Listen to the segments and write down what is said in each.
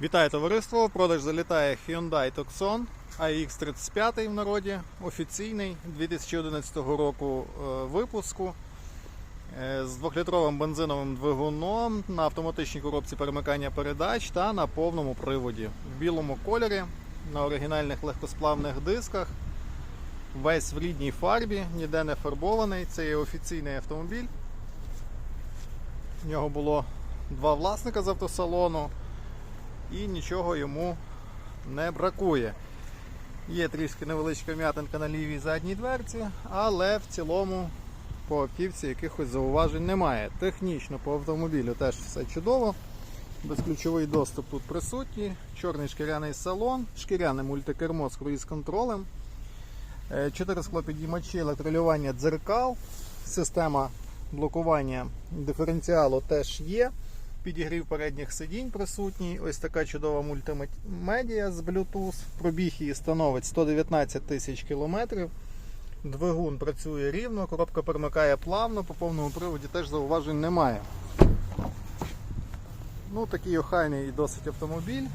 Вітаю товариство! Продаж залітає Hyundai Tucson AX35 в народі, офіційний 2011 року е, випуску е, з 2-літровим бензиновим двигуном на автоматичній коробці перемикання передач та на повному приводі в білому кольорі на оригінальних легкосплавних дисках. Весь в рідній фарбі, ніде не фарбований. Це є офіційний автомобіль. В нього було два власника з автосалону і нічого йому не бракує. Є трішки невеличка м'ятинка на лівій задній дверці, але в цілому по автівці якихось зауважень немає. Технічно по автомобілю теж все чудово. Безключовий доступ тут присутній, чорний шкіряний салон, шкіряне мультикермо з круїз-контролем, 4 склопідіймачі, електролювання дзеркал, система блокування диференціалу теж є. Підігрів передніх сидінь присутній. Ось така чудова мультимедіа з Bluetooth. Пробіг її становить 119 тисяч кілометрів. Двигун працює рівно, коробка перемикає плавно, по повному приводі теж зауважень немає. Ну, Такий охайний і досить автомобіль,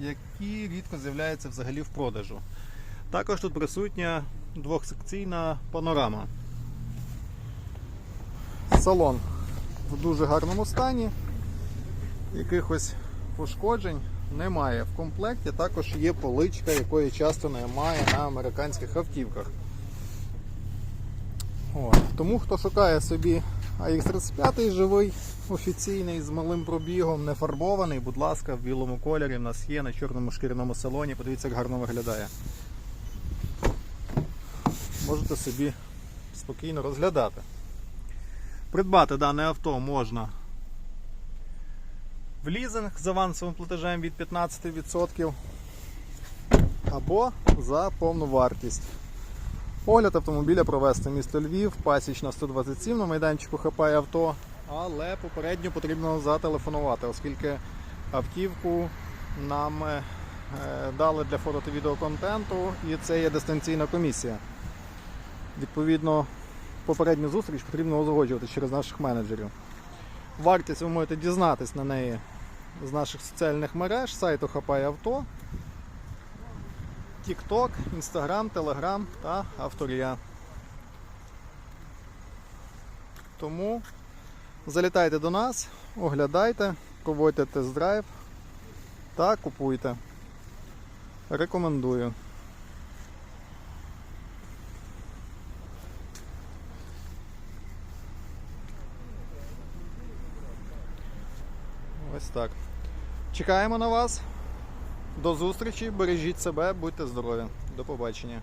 який рідко з'являється взагалі в продажу. Також тут присутня двохсекційна панорама. Салон в дуже гарному стані якихось пошкоджень немає. В комплекті також є поличка, якої часто немає на американських автівках. От. Тому хто шукає собі AX35 живий, офіційний, з малим пробігом, не фарбований, будь ласка, в білому кольорі в нас є на чорному шкіряному салоні. Подивіться, як гарно виглядає. Можете собі спокійно розглядати. Придбати дане авто можна в лізинг з авансовим платежем від 15% або за повну вартість. Огляд автомобіля провести місто Львів, пасічна 127 на майданчику хапає авто, але попередньо потрібно зателефонувати, оскільки автівку нам е, дали для фото та відеоконтенту і це є дистанційна комісія. Відповідно, попередню зустріч потрібно узгоджувати через наших менеджерів. Вартість ви можете дізнатись на неї з наших соціальних мереж, сайту Хапай Авто, TikTok, Instagram, Telegram та Авторія. Тому залітайте до нас, оглядайте, проводьте тест-драйв та купуйте. Рекомендую. Ось так. Чекаємо на вас. До зустрічі, бережіть себе, будьте здорові. До побачення.